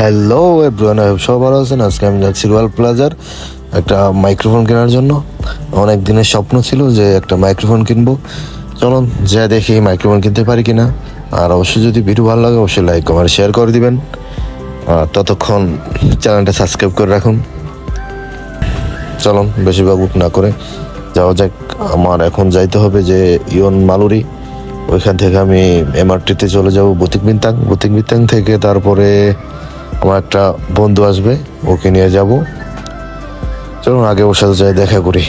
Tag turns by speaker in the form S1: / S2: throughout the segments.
S1: Hello everyone সব ভালো আছেন। আজকে আমি যাচ্ছি রয়্যাল প্লাজার একটা মাইক্রোফোন কেনার জন্য। অনেক দিনের স্বপ্ন ছিল যে একটা মাইক্রোফোন কিনবো। চলুন, যা দেখি মাইক্রোফোন কিনতে পারি কি না আর অবশ্যই যদি ভিডিও ভালো লাগে, অবশ্যই লাইক কমেন্ট শেয়ার করে দিবেন। আর ততক্ষণ চ্যানেলটা সাবস্ক্রাইব করে রাখুন। চলুন বেশি বাবুক না করে যাওয়া যাক। আমার এখন যাইতে হবে যে ইয়ন মালুরি। ওইখান থেকে আমি এমআরটিতে চলে যাব বতিক বিন্তাং। বতিক বিন্তাং থেকে তারপরে আমার একটা বন্ধু আসবে, ওকে নিয়ে যাব। চলুন আগে ওর সাথে যাই, দেখা করি।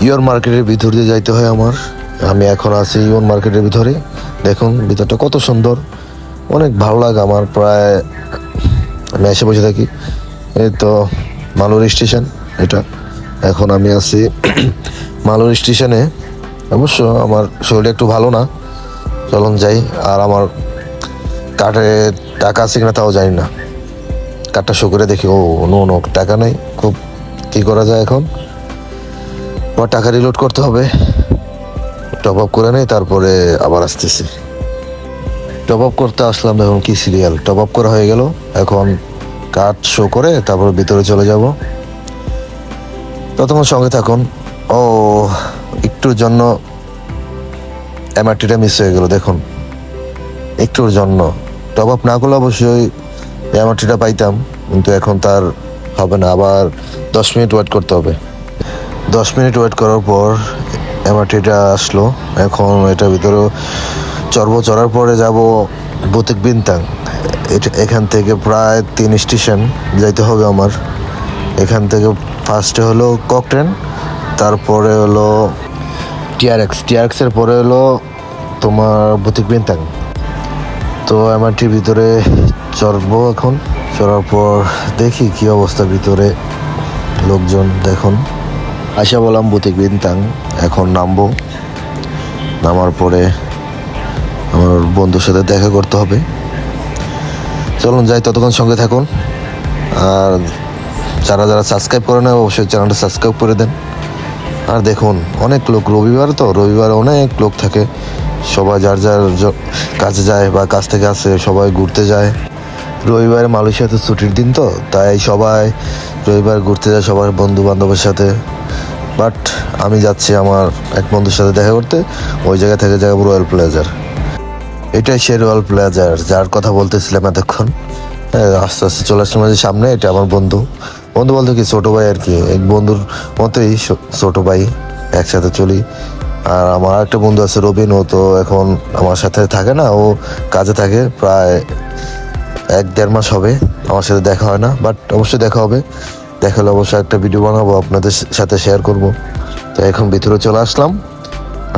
S1: ইয়ন মার্কেটের ভিতর দিয়ে যাইতে হয় আমার। আমি এখন আছি ইয়ন মার্কেটের ভিতরে। দেখুন, ভিতরটা কত সুন্দর। অনেক ভালো লাগে আমার, প্রায় আমি এসে বসে থাকি। এই তো, মালুর স্টেশন, এটা। এখন আমি আছি মালুর স্টেশনে। অবশ্য আমার শরীরটা একটু ভালো না। চলুন যাই, আর আমার কার্ডে টাকা আছে কিনা তাও জানি না। কার্ডটা শো করে দেখি, ও নো নো টাকা নেই। খুব কী করা যায় এখন? আবার টাকা রিলোড করতে হবে। টপ আপ করে নেই, তারপরে আবার আসতেছি। টপ আপ করতে আসলাম দেখুন কি সিরিয়াল টপ আপ করা হয়ে গেল। এখন কার্ড শো করে তারপর ভিতরে চলে যাব। ততক্ষণ সঙ্গে থাকুন। ও, একটুর জন্য এমআরটিটা মিস হয়ে গেল, দেখুন। একটুর জন্য। টপ আপ না করলে অবশ্যই এমআরটিটা পাইতাম, কিন্তু এখন তার হবে না। আবার দশ মিনিট ওয়েট করতে হবে। দশ মিনিট ওয়েট করার পর এমআরটিটা আসলো। এখন এটার ভিতরে চড়বো, চড়ার পরে যাব বুতিক বিনতাং। এটা, এখান থেকে প্রায় তিন স্টেশন যাইতে হবে আমার। এখান থেকে ফার্স্টে হলো ককটেন তারপরে হলো টিআরএক্স টিআরএক্সের পরে হলো তোমার বুতিক বিনতাং। তো এমআরটির ভিতরে চড়বো এখন। চড়ার পর দেখি কি অবস্থা ভিতরে। লোকজন দেখুন। আশা বললাম বুতিক বিনতাং। এখন নামবো। নামার পরে আমার বন্ধুর সাথে দেখা করতে হবে। চলুন যাই, ততক্ষণ সঙ্গে থাকুন। আর যারা যারা সাবস্ক্রাইব করে নেয়, অবশ্যই চ্যানেলটা সাবস্ক্রাইব করে দেন। আর দেখুন, অনেক লোক রবিবার তো, রবিবার অনেক লোক থাকে। সবাই যার যার কাজে যায় বা কাজ থেকে আসে সবাই ঘুরতে যায়। রবিবারে মালয়েশিয়াতে ছুটির দিন তো তাই সবাই রবিবার ঘুরতে যায় সবার বন্ধু বান্ধবের সাথে। বাট আমি যাচ্ছি আমার এক বন্ধুর সাথে দেখা করতে ওই জায়গা থেকে যাব রয়্যাল প্লেজার এটাই সে রয়্যাল প্লেজার যার কথা বলতেছিলাম এতক্ষণ। হ্যাঁ, আস্তে আস্তে চলে আসলাম যে সামনে এটা আমার বন্ধু। বন্ধু বলতে কি ছোটো ভাই আর কি এক বন্ধুর মতোই ছোটো ভাই একসাথে চলি। আর আমার একটা বন্ধু আছে রবিন, ও তো এখন আমার সাথে থাকে না, ও কাজে থাকে প্রায় এক দেড় মাস হবে, আমার সাথে দেখা হয় না বাট অবশ্যই দেখা হবে। দেখা হলে অবশ্যই একটা ভিডিও বানাবো, আপনাদের সাথে শেয়ার করব। তো এখন ভিতরে চলে আসলাম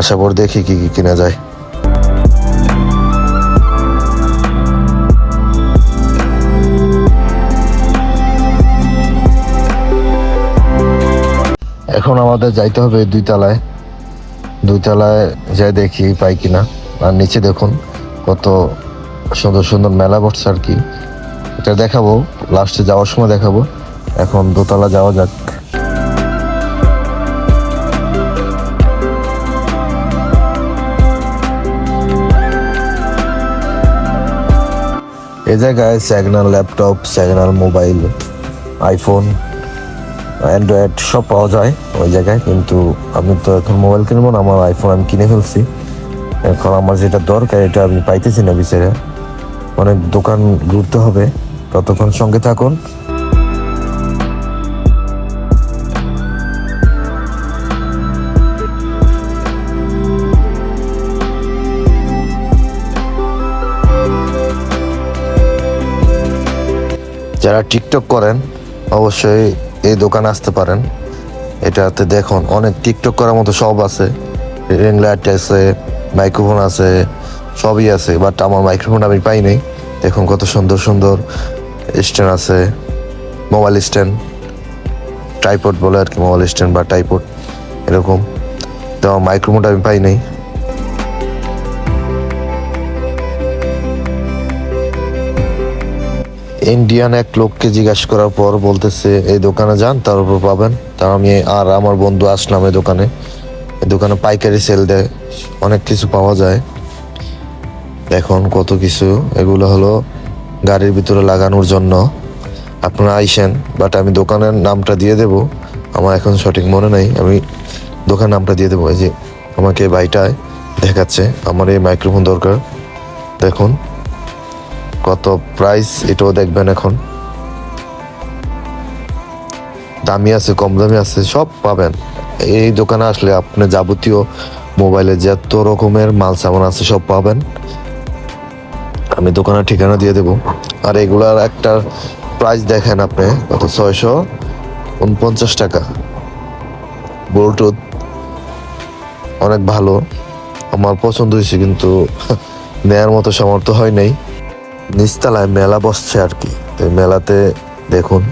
S1: আশা করি দেখি কি কি কিনা যায়। এখন আমাদের যাইতে হবে দুই তলায়। দুই তলায় যাই দেখি পাই কিনা। আর নিচে দেখুন কত সুন্দর সুন্দর মেলা বসছে আর কি। এটা দেখাবো লাস্টে যাওয়ার সময় দেখাবো। এখন দোতলা যাওয়া যাক। এই জায়গায় signal laptop signal mobile iPhone android সব পাওয়া যায় ওই জায়গায়, কিন্তু আমি তো এখন মোবাইল কিনবো না, আমার আইফোন আমি কিনে ফেলছি। এখন আমার যেটা দরকার, এটা আমি পাইতেছি না বিচারে। অনেক দোকান ঘুরতে হবে, ততক্ষণ সঙ্গে থাকুন। যারা টিকটক করেন, অবশ্যই এই দোকানে আসতে পারেন। এটাতে দেখুন, অনেক টিকটক করার মতো সব আছে। রিং লাইট আছে, মাইক্রোফোন আছে, সবই আছে। বাট আমার মাইক্রোফোন আমি পাই নাই। দেখুন কত সুন্দর সুন্দর স্ট্যান্ড আছে, মোবাইল স্ট্যান্ড। টাইপড বলে আর কি, মোবাইল স্ট্যান্ড বা টাইপড এরকম। তো আমার মাইক্রোফোনটা আমি পাই নাই। ইন্ডিয়ান এক লোককে জিজ্ঞাসা করার পর বলতেছে, এই দোকানে যান, তার উপর পাবেন। তা আমি আর আমার বন্ধু আসলাম এই দোকানে। এই দোকানে পাইকারি সেল দেয়, অনেক কিছু পাওয়া যায়। দেখুন কত কিছু, এগুলো হলো গাড়ির ভিতরে লাগানোর জন্য। আপনারা আইসেন বাট আমি দোকানের নামটা দিয়ে দেব। আমার এখন সঠিক মনে নেই, আমি দোকান নামটা দিয়ে দেবো। এই যে, আমাকে ভাইটায় দেখাচ্ছে, আমার এই মাইক্রোফোন দরকার। দেখুন। কত প্রাইস এটাও দেখবেন এখন। দামি আছে, কম দামি আছে, সব পাবেন। এই দোকানে আসলে আপনি যাবতীয় মোবাইলে যত রকমের মাল, সামান আছে, সব পাবেন। আমি দোকানের ঠিকানা দিয়ে দেব। আর এগুলার একটা প্রাইস দেখেন আপনি, কত? ছয়শো উনপঞ্চাশ টাকা। ব্লুটুথ অনেক ভালো। আমার পছন্দ হয়েছে কিন্তু নেয়ার মতো সামর্থ্য হয় নাই। নিচতলায় মেলা বসছে আর কি। তো মেলাতে দেখুন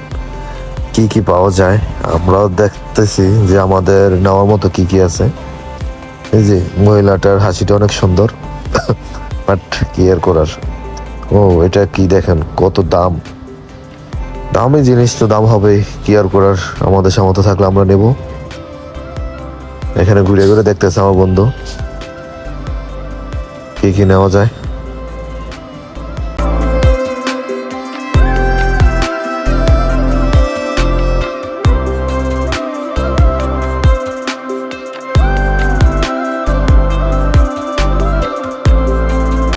S1: কি কি পাওয়া যায়। আমরাও দেখতেছি যে আমাদের নেওয়ার মতো কি কি আছে। এই যে মহিলাটার হাসিটা অনেক সুন্দর। বাট কি আর করার? ও, এটা কি দেখেন, কত দাম। দামি জিনিস তো দাম হবে, কি আর করার? আমাদের সামর্থ্য থাকলে আমরা নেব। এখানে ঘুরে ঘুরে দেখতেছে আমার বন্ধু। কি কি নেওয়া যায়?